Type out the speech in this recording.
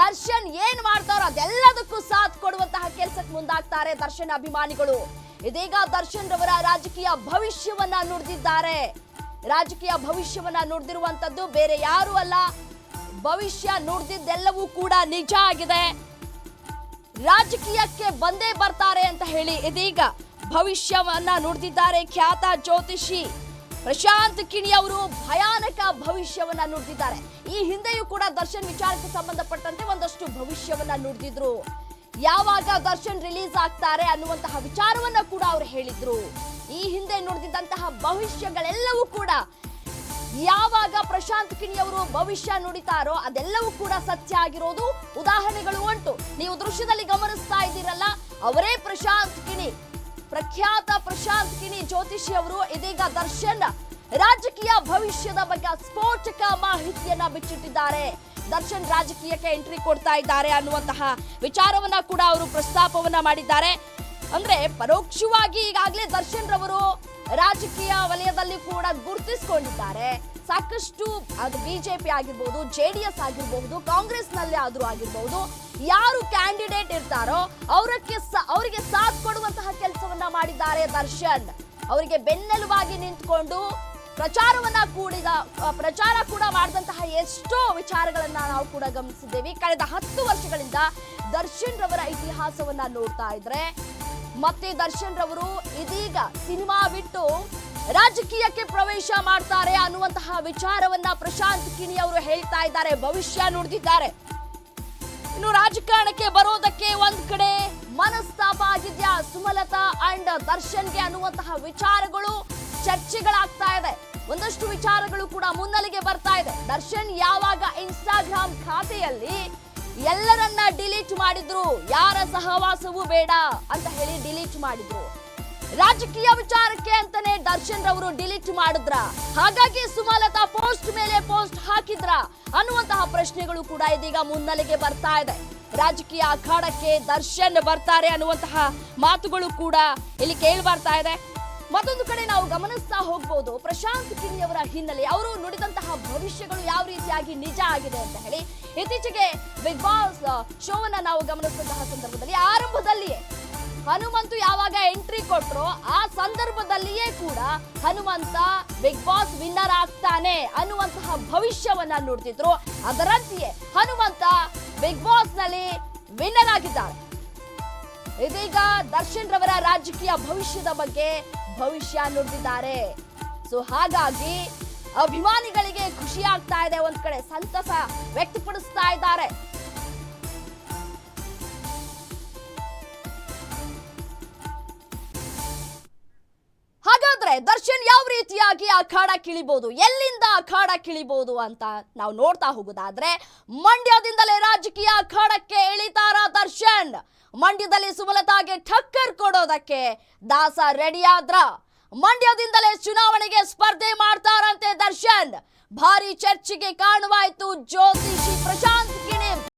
ದರ್ಶನ್ ಏನ್ ಮಾಡ್ತಾರೋ ಅದೆಲ್ಲದಕ್ಕೂ ಸಾಥ್ ಕೊಡುವಂತಹ ಕೆಲಸಕ್ಕೆ ಮುಂದಾಗ್ತಾರೆ ದರ್ಶನ್ ಅಭಿಮಾನಿಗಳು. ಇದೀಗ ದರ್ಶನ್ ರವರ ರಾಜಕೀಯ ಭವಿಷ್ಯವನ್ನ ನುಡಿದಿದ್ದಾರೆ. ರಾಜಕೀಯ ಭವಿಷ್ಯವನ್ನ ನುಡಿದಿರುವಂತದ್ದು ಬೇರೆ ಯಾರು ಅಲ್ಲ, ಭವಿಷ್ಯ ನುಡಿದಿದ್ದೆಲ್ಲವೂ ಕೂಡ ನಿಜ ಆಗಿದೆ. ರಾಜಕೀಯಕ್ಕೆ ಬಂದೇ ಬರ್ತಾರೆ ಅಂತ ಹೇಳಿ ಇದೀಗ ಭವಿಷ್ಯವನ್ನ ನುಡಿದಿದ್ದಾರೆ ಖ್ಯಾತ ಜ್ಯೋತಿಷಿ. ಪ್ರಶಾಂತ್ ಕಿಣಿ ಅವರು ಭಯಾನಕ ಭವಿಷ್ಯವನ್ನ ನುಡಿದಿದ್ದಾರೆ. ಈ ಹಿಂದೆಯೂ ಕೂಡ ದರ್ಶನ್ ವಿಚಾರಕ್ಕೆ ಸಂಬಂಧಪಟ್ಟಂತೆ ಒಂದಷ್ಟು ಭವಿಷ್ಯವನ್ನ ನುಡಿದಿದ್ರು. ಯಾವಾಗ ದರ್ಶನ್ ರಿಲೀಸ್ ಆಗ್ತಾರೆ ಅನ್ನುವಂತಹ ವಿಚಾರವನ್ನ ಕೂಡ ಅವರು ಹೇಳಿದ್ರು. ಈ ಹಿಂದೆ ನುಡಿದಿದ್ದಂತಹ ಭವಿಷ್ಯಗಳೆಲ್ಲವೂ ಕೂಡ ಯಾವಾಗ ಪ್ರಶಾಂತ್ ಕಿಣಿ ಅವರು ಭವಿಷ್ಯ ನುಡಿತಾರೋ ಅದೆಲ್ಲವೂ ಕೂಡ ಸತ್ಯ ಆಗಿರೋದು ಉದಾಹರಣೆಗಳು ಉಂಟು ನೀವು ದೃಶ್ಯದಲ್ಲಿ ಗಮನಿಸ್ತಾ ಇದ್ದೀರಲ್ಲ, ಅವರೇ ಪ್ರಶಾಂತ್ ಕಿಣಿ. ಪ್ರಖ್ಯಾತ ಪ್ರಶಾಂತ್ ಕಿಣಿ ಜ್ಯೋತಿಷಿ ಅವರು ಇದೀಗ ದರ್ಶನ್. ರಾಜಕೀಯ ಭವಿಷ್ಯದ ಬಗ್ಗೆ ಸ್ಫೋಟಕ ಮಾಹಿತಿಯನ್ನ ಬಿಚ್ಚಿಟ್ಟಿದ್ದಾರೆ. ದರ್ಶನ್ ರಾಜಕೀಯಕ್ಕೆ ಎಂಟ್ರಿ ಕೊಡ್ತಾ ಇದ್ದಾರೆ ಅನ್ನುವಂತಹ ವಿಚಾರವನ್ನ ಕೂಡ ಅವರು ಪ್ರಸ್ತಾಪವನ್ನ ಮಾಡಿದ್ದಾರೆ. ಅಂದ್ರೆ ಪರೋಕ್ಷವಾಗಿ ಈಗಾಗಲೇ ದರ್ಶನ್ ರವರು ರಾಜಕೀಯ ವಲಯದಲ್ಲಿ ಕೂಡ ಗುರುತಿಸಿಕೊಂಡಿದ್ದಾರೆ. ಸಾಕಷ್ಟು ಅದು ಬಿಜೆಪಿ ಆಗಿರ್ಬೋದು ಜೆ ಡಿ ಎಸ್ ಆಗಿರಬಹುದು ಕಾಂಗ್ರೆಸ್ನಲ್ಲಿ ಆದ್ರೂ ಆಗಿರ್ಬೋದು, ಯಾರು ಕ್ಯಾಂಡಿಡೇಟ್ ಇರ್ತಾರೋ, ಅವರಕ್ಕೆ ಅವರಿಗೆ ಸಾಥ್ ಮಾಡಿದ್ದಾರೆ ದರ್ಶನ್. ಅವರಿಗೆ ಬೆನ್ನೆಲುಬಾಗಿ ನಿಂತ್ಕೊಂಡು ಪ್ರಚಾರವನ್ನ ಕೂಡಿದ ಪ್ರಚಾರ ಕೂಡ ಮಾಡಿದಂತಹ ಎಷ್ಟೋ ವಿಚಾರಗಳನ್ನ ನಾವು ಕೂಡ ಗಮನಿಸಿದ್ದೇವೆ. ಕಳೆದ ಹತ್ತು ವರ್ಷಗಳಿಂದ ದರ್ಶನ್ ರವರ ಇತಿಹಾಸವನ್ನ ನೋಡ್ತಾ ಇದ್ರೆ, ಮತ್ತೆ ದರ್ಶನ್ ರವರು ಇದೀಗ ಸಿನಿಮಾ ಬಿಟ್ಟು ರಾಜಕೀಯಕ್ಕೆ ಪ್ರವೇಶ ಮಾಡ್ತಾರೆ ಅನ್ನುವಂತಹ ವಿಚಾರವನ್ನ ಪ್ರಶಾಂತ್ ಕಿಣಿ ಅವರು ಹೇಳ್ತಾ ಇದ್ದಾರೆ. ಭವಿಷ್ಯ ನುಡಿದಿದ್ದಾರೆ. ಇನ್ನು ರಾಜಕಾರಣಕ್ಕೆ ಬರೋದಕ್ಕೆ ಒಂದ್ ಕಡೆ ಮನಸ್ತಾಪ ಆಗಿದ್ಯಾ ಸುಮಲತಾ ಅಂಡ್ ದರ್ಶನ್ಗೆ ಅನ್ನುವಂತಹ ವಿಚಾರಗಳು ಚರ್ಚೆಗಳಾಗ್ತಾ ಇದೆ. ಒಂದಷ್ಟು ವಿಚಾರಗಳು ಕೂಡ ಮುನ್ನೆಲೆಗೆ ಬರ್ತಾ ಇದೆ. ದರ್ಶನ್ ಯಾವಾಗ ಇನ್ಸ್ಟಾಗ್ರಾಮ್ ಖಾತೆಯಲ್ಲಿ ಎಲ್ಲರನ್ನ ಡಿಲೀಟ್ ಮಾಡಿದ್ರು, ಯಾರ ಸಹವಾಸವೂ ಬೇಡ ಅಂತ ಹೇಳಿ ಡಿಲೀಟ್ ಮಾಡಿದ್ರು. ರಾಜಕೀಯ ವಿಚಾರಕ್ಕೆ ಅಂತಾನೆ ದರ್ಶನ್ ರವರು ಡಿಲೀಟ್ ಮಾಡಿದ್ರ? ಹಾಗಾಗಿ ಸುಮಲತಾ ಪೋಸ್ಟ್ ಮೇಲೆ ಪೋಸ್ಟ್ ಹಾಕಿದ್ರ ಅನ್ನುವಂತಹ ಪ್ರಶ್ನೆಗಳು ಕೂಡ ಇದೀಗ ಮುನ್ನೆಲೆಗೆ ಬರ್ತಾ ಇದೆ. ರಾಜಕೀಯ ಅಖಾಡಕ್ಕೆ ದರ್ಶನ್ ಬರ್ತಾರೆ ಅನ್ನುವಂತಹ ಮಾತುಗಳು ಕೂಡ ಇಲ್ಲಿ ಕೇಳಿ ಬರ್ತಾ ಇದೆ. ಮತ್ತೊಂದು ಕಡೆ ನಾವು ಗಮನಿಸ್ತಾ ಹೋಗ್ಬೋದು, ಪ್ರಶಾಂತ್ ಕಿಣಿ ಅವರ ಹಿನ್ನೆಲೆ. ಅವರು ನುಡಿದಂತಹ ಭವಿಷ್ಯಗಳು ಯಾವ ರೀತಿಯಾಗಿ ನಿಜ ಆಗಿದೆ ಅಂತ ಹೇಳಿ ಇತ್ತೀಚೆಗೆ ಬಿಗ್ ಬಾಸ್ ಶೋವನ್ನ ನಾವು ಗಮನಿಸಿದಂತಹ ಸಂದರ್ಭದಲ್ಲಿ ಆರಂಭದಲ್ಲಿಯೇ ಹನುಮಂತು ಯಾವಾಗ ಎಂಟ್ರಿ ಕೊಟ್ಟರೋ ಆ ಸಂದರ್ಭದಲ್ಲಿಯೇ ಕೂಡ ಹನುಮಂತ ಬಿಗ್ ಬಾಸ್ ವಿನ್ನರ್ ಆಗ್ತಾನೆ ಅನ್ನುವಂತಹ ಭವಿಷ್ಯವನ್ನ ನೋಡ್ತಿದ್ರು. ಅದರಂತೆಯೇ ಹನುಮಂತ ವಿನ್ನರ್ ಆಗಿದ್ದಾರೆ ಇದೀಗ ದರ್ಶನ್ ರವರ ರಾಜಕೀಯ ಭವಿಷ್ಯದ ಬಗ್ಗೆ ಭವಿಷ್ಯ ನುಡಿದಿದ್ದಾರೆ. ಸೊ ಹಾಗಾಗಿ ಅಭಿಮಾನಿಗಳಿಗೆ ಖುಷಿ ಆಗ್ತಾ ಇದೆ. ಒಂದ್ ಕಡೆ ಸಂತಸ ವ್ಯಕ್ತಪಡಿಸ್ತಾ ಇದ್ದಾರೆ. ಹಾಗಾದ್ರೆ ದರ್ಶನ್ ಯಾವ ರೀತಿಯಾಗಿ ಅಖಾಡ ಕಿಳಿಬಹುದು ಎಲ್ಲಿಂದ ಅಖಾಡ ಕಿಳಿಬಹುದು ಅಂತ ನಾವು ನೋಡ್ತಾ ಹೋಗೋದಾದ್ರೆ, ಮಂಡ್ಯದಿಂದಲೇ ರಾಜಕೀಯ ಅಖಾಡಕ್ಕೆ ಇಳಿತಾರ ದರ್ಶನ್? ಮಂಡ್ಯದಲ್ಲಿ ಸುಮಲತಾಗೆ ಠಕ್ಕರ್ ಕೊಡೋದಕ್ಕೆ ದಾಸ ರೆಡಿಯಾದ್ರ ಮಂಡ್ಯದಿಂದಲೇ ಚುನಾವಣೆಗೆ ಸ್ಪರ್ಧೆ ಮಾಡ್ತಾರಂತೆ ದರ್ಶನ್? ಭಾರಿ ಚರ್ಚೆಗೆ ಕಾರಣವಾಯ್ತು ಜ್ಯೋತಿಷಿ ಪ್ರಶಾಂತ್ ಕಿಣಿ.